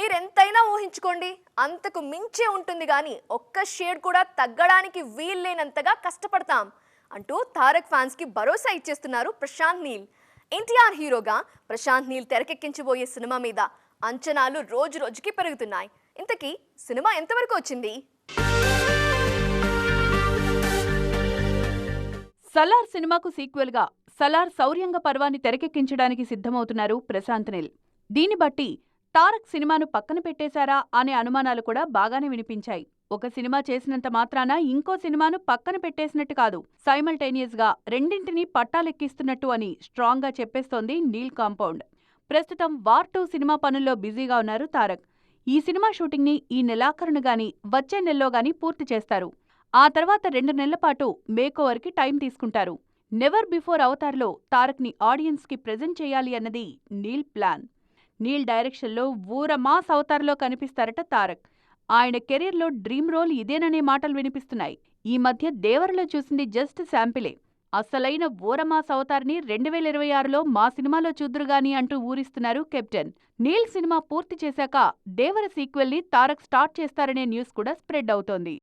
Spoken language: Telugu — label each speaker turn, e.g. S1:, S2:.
S1: మీరెంతైనా ఊహించుకోండి అంతకు మించే ఉంటుంది కానీ ఒక్క షేడ్ కూడా తగ్గడానికి వీల్లేనంతగా కష్టపడతాం అంటూ తారక్ ఫ్యాన్స్కి భరోసా ఇచ్చేస్తున్నారు ప్రశాంత్ నీల్. ఎన్టీఆర్ హీరోగా ప్రశాంత్ నీల్ తెరకెక్కించబోయే సినిమా మీద అంచనాలు రోజు రోజుకి పెరుగుతున్నాయి. ఇంతకీ సినిమా ఎంతవరకు వచ్చింది?
S2: సలార్ సినిమాకు సీక్వెల్గా సలార్ శౌర్యంగ పర్వాన్ని తెరకెక్కించడానికి సిద్ధమవుతున్నారు ప్రశాంత్ నీల్. దీన్ని బట్టి తారక్ సినిమాను పక్కన పెట్టేశారా అనే అనుమానాలు కూడా బాగానే వినిపించాయి. ఒక సినిమా చేసినంత మాత్రాన ఇంకో సినిమాను పక్కన పెట్టేసినట్టు కాదు సైమల్టేనియస్గా రెండింటినీ పట్టాలెక్కిస్తున్నట్టు అని స్ట్రాంగ్గా చెప్పేస్తోంది నీల్ కాంపౌండ్. ప్రస్తుతం వార్ టూ సినిమా పనుల్లో బిజీగా ఉన్నారు తారక్. ఈ సినిమా షూటింగ్ని ఈ నెలాఖరును గాని వచ్చే నెలలో గాని పూర్తి చేస్తారు. ఆ తర్వాత రెండు నెలల పాటు మేకోవర్కి టైం తీసుకుంటారు. నెవర్ బిఫోర్ అవతార్లో తారక్ని ఆడియన్స్కి ప్రెజెంట్ చేయాలి అన్నది నీల్ ప్లాన్. నీల్ డైరెక్షన్లో ఊర మాస్ అవతార్లో కనిపిస్తారట తారక్. ఆయన కెరీర్లో డ్రీమ్ రోల్ ఇదేననే మాటలు వినిపిస్తున్నాయి. ఈ మధ్య దేవరలో చూసింది జస్ట్ శాంపిలే. అసలైన ఊరమాస్ అవతార్ని రెండు వేల ఇరవై ఆరులో మా సినిమాలో చూద్దురుగాని అంటూ ఊరిస్తున్నారు కెప్టెన్. నీల్ సినిమా పూర్తి చేశాక దేవర సీక్వెల్ని తారక్ స్టార్ట్ చేస్తారనే న్యూస్ కూడా స్ప్రెడ్ అవుతోంది.